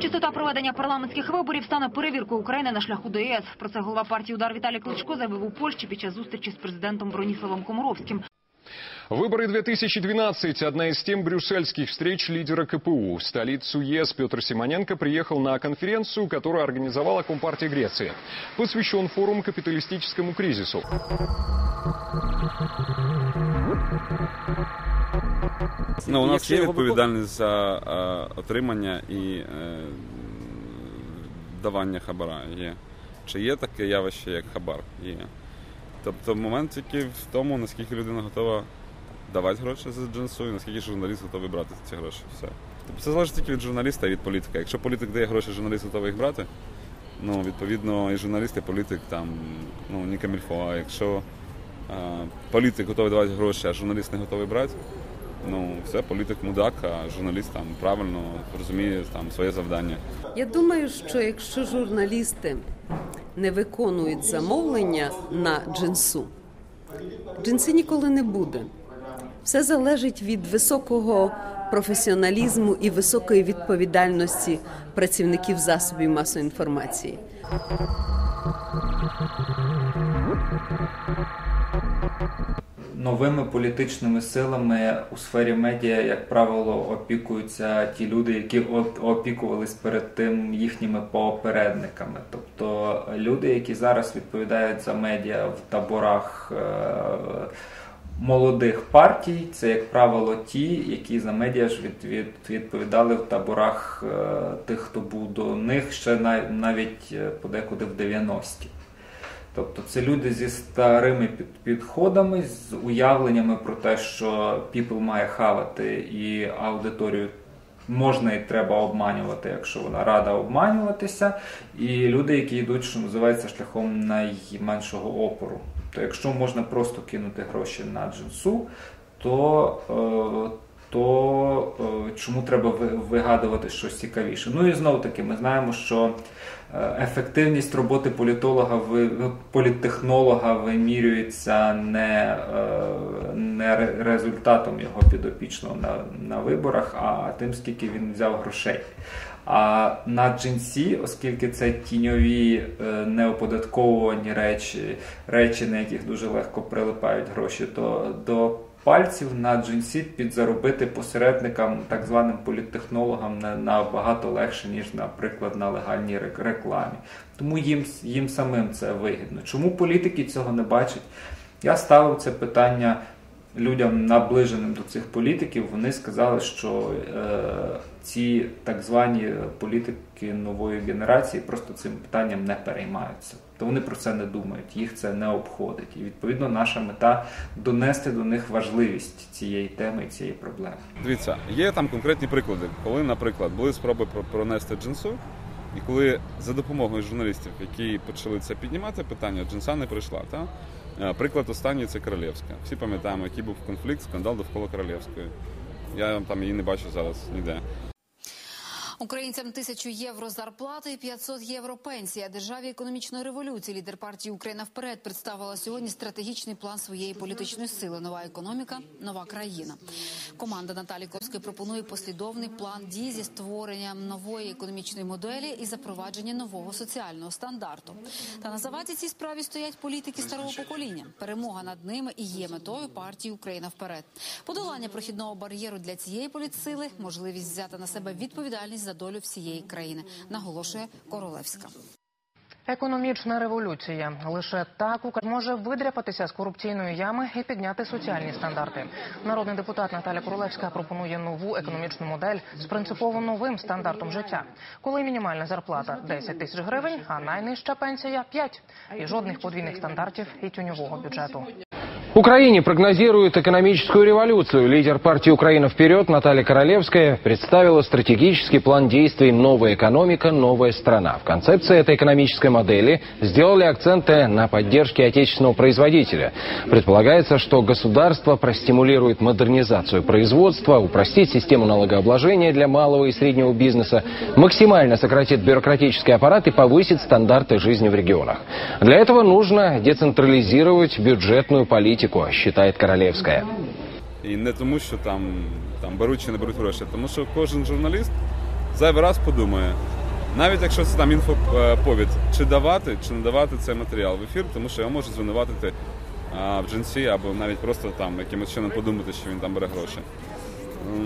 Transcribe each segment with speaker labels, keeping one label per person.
Speaker 1: Чистота проведення парламентських виборів стане перевіркою України на шляху до ЄС. Про це голова партії «Удар» Віталій Кличко заявив у Польщі під час зустрічі з президентом Броніславом Комаровським.
Speaker 2: Выборы 2012 – одна из тем брюссельских встреч лидера КПУ. В столицу ЕС Петр Симоненко приехал на конференцию, которую организовала Компартия Греции. Посвящен форум капиталистическому кризису.
Speaker 3: Ну, у нас є відповідальність за е, отримання і е, давання хабара. Є. Чи є таке явище, як хабар? Є. Тобто момент тільки в тому, наскільки людина готова давати гроші за джинсу, і наскільки журналіст готовий брати ці гроші. Все. Тобто це залежить тільки від журналіста і від політика. Якщо політик дає гроші, журналіст готовий їх брати, ну, відповідно, і журналіст, і політик там, ну, ні камільфо. А якщо е, політик готовий давати гроші, а журналіст не готовий брати, ну, все, політик мудак, а журналіст там правильно розуміє там своє завдання.
Speaker 4: Я думаю, що якщо журналісти не виконують замовлення на джинсу, джинси ніколи не буде. Все залежить від високого професіоналізму і високої відповідальності працівників засобів масової інформації.
Speaker 5: Новими політичними силами у сфері медіа, як правило, опікуються ті люди, які оп- опікувались перед тим їхніми попередниками. Тобто люди, які зараз відповідають за медіа в таборах. е, Молодих партій це, як правило, ті, які за медіа ж від, відповідали в таборах е, тих, хто був до них ще нав- навіть е, подекуди в 90-ті. Тобто це люди зі старими під- підходами, з уявленнями про те, що people має хавати і аудиторію можна і треба обманювати, якщо вона рада обманюватися. І люди, які йдуть, що називається, шляхом найменшого опору. То якщо можна просто кинути гроші на джинсу, то, е, то е, чому треба вигадувати щось цікавіше? Ну і знову таки, ми знаємо, що ефективність роботи політолога політтехнолога вимірюється не, е, не результатом його підопічного на, на виборах, а тим, скільки він взяв грошей. А на джинсі, оскільки це тіньові е, неоподатковувані речі, речі, на яких дуже легко прилипають гроші, то до пальців на джинсі підзаробити посередникам, так званим політтехнологам, набагато легше, ніж, наприклад, на легальній рек- рекламі. Тому їм, їм самим це вигідно. Чому політики цього не бачать? Я ставив це питання людям, наближеним до цих політиків. Вони сказали, що е, ці так звані політики нової генерації просто цим питанням не переймаються. То вони про це не думають, їх це не обходить. І відповідно наша мета донести до них важливість цієї теми цієї проблеми.
Speaker 3: Дивіться, є там конкретні приклади, коли, наприклад, були спроби про- пронести джинсу, і коли за допомогою журналістів, які почали це піднімати питання, джинса не прийшла. Та? Е, Приклад останній це Королевська. Всі пам'ятаємо, який був конфлікт, скандал довкола Королевської. Я там її не бачу зараз ніде.
Speaker 6: Українцям тисячу євро зарплати і 500 євро пенсія. Державі економічної революції лідер партії Україна вперед представила сьогодні стратегічний план своєї політичної сили. Нова економіка, нова країна. Команда Наталі Ковської пропонує послідовний план дій зі створенням нової економічної моделі і запровадження нового соціального стандарту. Та на заваді цій справі стоять політики старого покоління. Перемога над ними і є метою партії Україна вперед. Подолання прохідного бар'єру для цієї політсили можливість взяти на себе відповідальність за долю всієї країни, наголошує Королевська.
Speaker 7: Економічна революція лише так Україна може видряпатися з корупційної ями і підняти соціальні стандарти. Народний депутат Наталя Королевська пропонує нову економічну модель з принципово новим стандартом життя, коли мінімальна зарплата 10 тисяч гривень, а найнижча пенсія 5. і жодних подвійних стандартів і тюньового бюджету.
Speaker 8: Украине прогнозирует экономическую революцию. Лидер партии «Украина вперед» Наталья Королевская представила стратегический план действий «Новая экономика. Новая страна». В концепции этой экономической модели сделали акценты на поддержке отечественного производителя. Предполагается, что государство простимулирует модернизацию производства, упростит систему налогообложения для малого и среднего бизнеса, максимально сократит бюрократический аппарат и повысит стандарты жизни в регионах. Для этого нужно децентрализировать бюджетную политику, считает Королевская.
Speaker 3: І не тому, що там, там беруть чи не беруть гроші, тому що кожен журналіст зайвий раз подумає. Навіть якщо це там інфоповід, чи давати, чи не давати цей матеріал в ефір, тому що його можуть звинуватити а, в джинсі або навіть просто там якимось чином подумати, що він там бере гроші.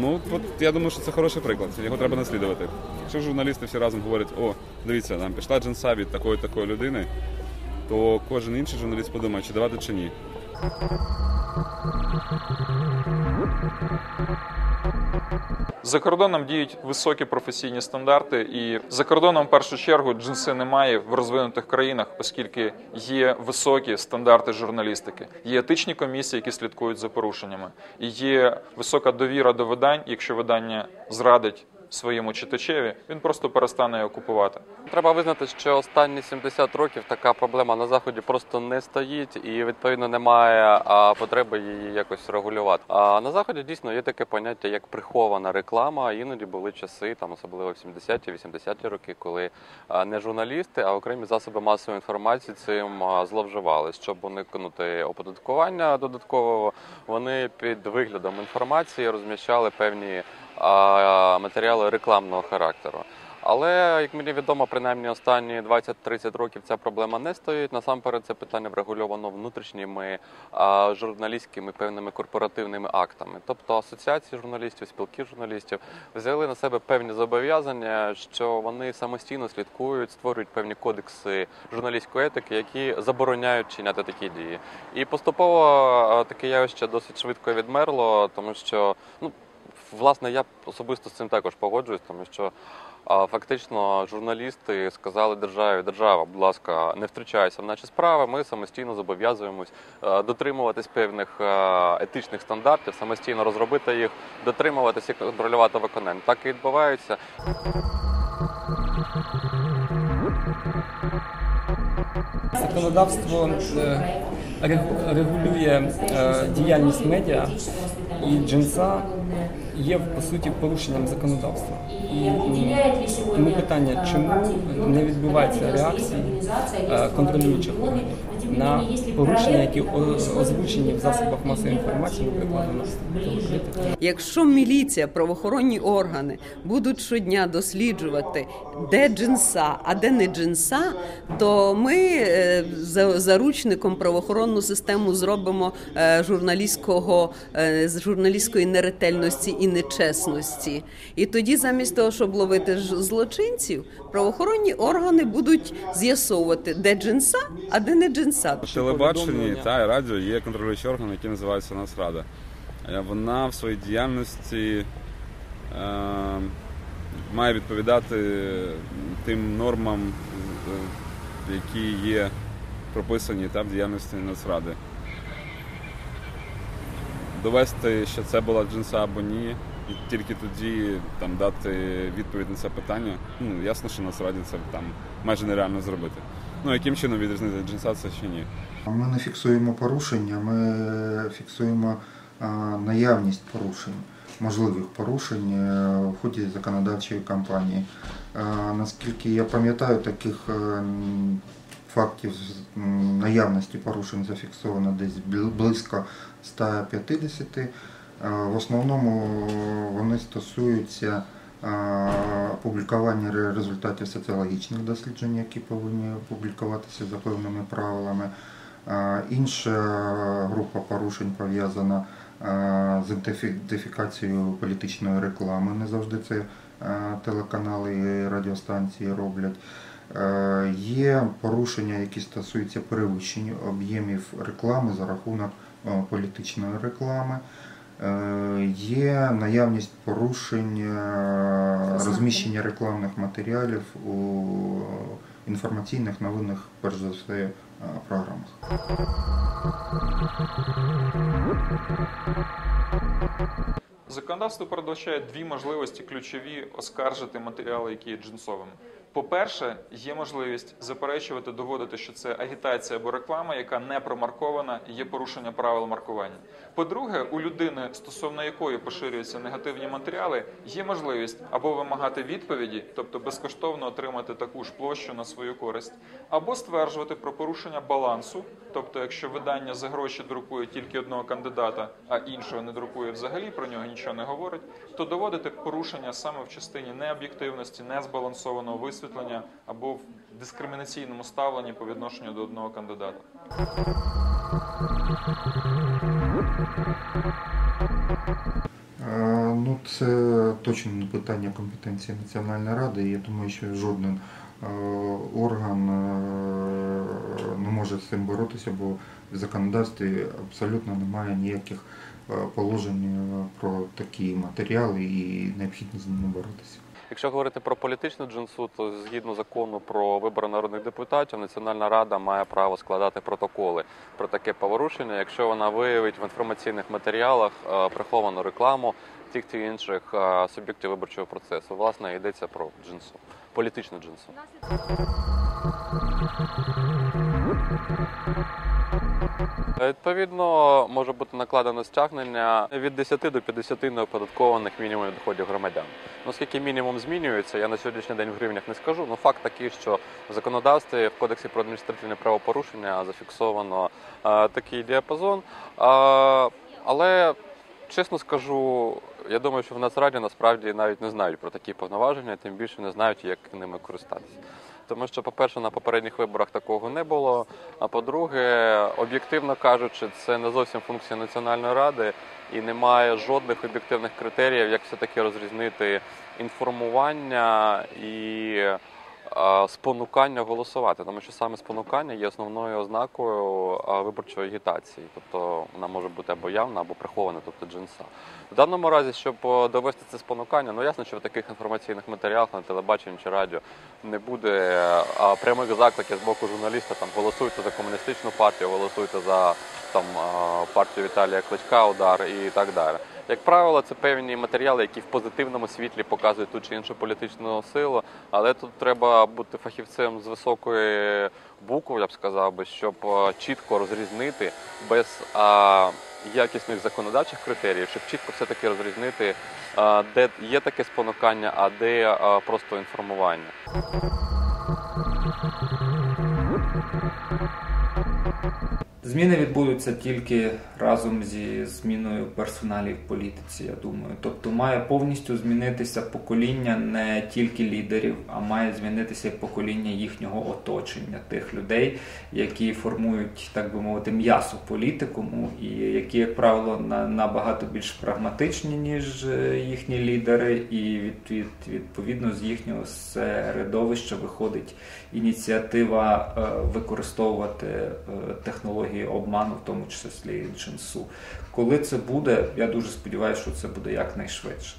Speaker 3: Ну, от я думаю, що це хороший приклад. Його треба наслідувати. Якщо журналісти всі разом говорять, о, дивіться, там пішла джинса від такої такої людини, то кожен інший журналіст подумає, чи давати, чи ні.
Speaker 9: За кордоном діють високі професійні стандарти, і за кордоном в першу чергу джинси немає в розвинутих країнах, оскільки є високі стандарти журналістики, є етичні комісії, які слідкують за порушеннями, і є висока довіра до видань. Якщо видання зрадить своєму читачеві, він просто перестане його купувати.
Speaker 10: Треба визнати, що останні 70 років така проблема на заході просто не стоїть, і відповідно немає потреби її якось регулювати. А на заході дійсно є таке поняття як прихована реклама. Іноді були часи, там особливо в 70-ті, 80-ті роки, коли не журналісти, а окремі засоби масової інформації цим зловживали. Щоб уникнути оподаткування додаткового, вони під виглядом інформації розміщали певні матеріали рекламного характеру. Але як мені відомо, принаймні останні 20-30 років ця проблема не стоїть. Насамперед, це питання врегульовано внутрішніми журналістськими певними корпоративними актами. Тобто асоціації журналістів, спілки журналістів взяли на себе певні зобов'язання, що вони самостійно слідкують, створюють певні кодекси журналістської етики, які забороняють чиняти такі дії. І поступово таке явище досить швидко відмерло, тому що ну. Власне, я особисто з цим також погоджуюсь, тому що фактично журналісти сказали державі, держава, будь ласка, не втручайся в наші справи. Ми самостійно зобов'язуємось дотримуватись певних а, етичних стандартів, самостійно розробити їх, дотримуватись і контролювати виконання. Так і відбувається.
Speaker 11: Законодавство е, регулює е, діяльність медіа, і джинса є по суті порушенням законодавства. І тому питання, чому не відбувається реакції е, контролюючих органів на порушення, які озвучені в засобах масової інформації, наприклад, у нас.
Speaker 4: Якщо міліція, правоохоронні органи будуть щодня досліджувати, де джинса, а де не джинса, то ми е, за заручником правоохоронну систему зробимо е, журналістського е, журналістської неретельності і нечесності. І тоді, замість того, щоб ловити злочинців, правоохоронні органи будуть з'ясовувати, де джинса, а де не джинса.
Speaker 3: В телебаченні та і радіо є контролюючий орган, який називається Нацрада. Е, Вона в своїй діяльності е, має відповідати тим нормам, е, які є прописані та, в діяльності Нацради. Довести, що це була джинса або ні, і тільки тоді там дати відповідь на це питання. Ну, ясно, що Нацраді це там майже нереально зробити. Ну, яким чином відрізнити джинса це чи ні?
Speaker 12: Ми не фіксуємо порушення, ми фіксуємо наявність порушень, можливих порушень е, в ході законодавчої кампанії. Наскільки я пам'ятаю, таких е, фактів наявності порушень зафіксовано десь близько 150. А, В основному вони стосуються публікування результатів соціологічних досліджень, які повинні публікуватися за певними правилами. Інша група порушень пов'язана з ідентифікацією політичної реклами. Не завжди це телеканали і радіостанції роблять. Є порушення, які стосуються перевищення об'ємів реклами за рахунок політичної реклами. Е, Є наявність порушень е, розміщення рекламних матеріалів у інформаційних новинних, перш за все, е, програмах.
Speaker 9: Законодавство передбачає дві можливості ключові оскаржити матеріали, які є джинсовими. По-перше, є можливість заперечувати, доводити, що це агітація або реклама, яка не промаркована, є порушення правил маркування. По-друге, у людини, стосовно якої поширюються негативні матеріали, є можливість або вимагати відповіді, тобто безкоштовно отримати таку ж площу на свою користь, або стверджувати про порушення балансу, тобто, якщо видання за гроші друкує тільки одного кандидата, а іншого не друкує взагалі, про нього нічого не говорить, то доводити порушення саме в частині необ'єктивності, незбалансованого висвітлення або в дискримінаційному ставленні по відношенню до одного кандидата.
Speaker 12: Ну, це точно не питання компетенції Національної ради. Я думаю, що жоден е, орган е, не може з цим боротися, бо в законодавстві абсолютно немає ніяких е, положень про такі матеріали і необхідність з ними боротися.
Speaker 10: Якщо говорити про політичну джинсу, то згідно закону про вибори народних депутатів, Національна рада має право складати протоколи про таке порушення, якщо вона виявить в інформаційних матеріалах е, приховану рекламу тих чи інших е, суб'єктів виборчого процесу. Власне, йдеться про джинсу, політичну джинсу. Відповідно, може бути накладено стягнення від 10 до 50 неоподаткованих мінімумів доходів громадян. Ну, Оскільки мінімум змінюється, я на сьогоднішній день в гривнях не скажу. Ну факт такий, що в законодавстві в кодексі про адміністративне правопорушення зафіксовано е, такий діапазон. Е, але чесно скажу, я думаю, що в Нацраді насправді навіть не знають про такі повноваження, тим більше не знають, як ними користатися. Тому що, по-перше, на попередніх виборах такого не було. А по-друге, об'єктивно кажучи, це не зовсім функція Національної ради і немає жодних об'єктивних критеріїв, як все-таки розрізнити інформування і спонукання голосувати, тому що саме спонукання є основною ознакою виборчої агітації, тобто вона може бути або явна, або прихована, тобто джинса. В даному разі, щоб е, довести це спонукання, ну ясно, що в таких інформаційних матеріалах на телебаченні чи радіо не буде прямих закликів з боку журналіста там голосуйте за комуністичну партію, голосуйте за там партію Віталія Кличка, удар і так далі. Як правило, це певні матеріали, які в позитивному світлі показують ту чи іншу політичну силу, але тут треба бути фахівцем з високої букви, я б сказав би, щоб е, чітко розрізнити без а, якісних законодавчих критеріїв, щоб чітко все-таки розрізнити, а, де є таке спонукання, а де а, просто інформування.
Speaker 5: Зміни відбудуться тільки разом зі зміною персоналів в політиці, я думаю. Тобто має повністю змінитися покоління не тільки лідерів, а має змінитися покоління їхнього оточення, тих людей, які формують, так би мовити, м'ясо політикуму, і які, як правило, на- набагато більш прагматичні, ніж е, їхні лідери, і від, відповідно з їхнього середовища виходить ініціатива е, використовувати е, технології обману, в тому числі джинсу. Коли це буде, я дуже сподіваюся, що це буде якнайшвидше.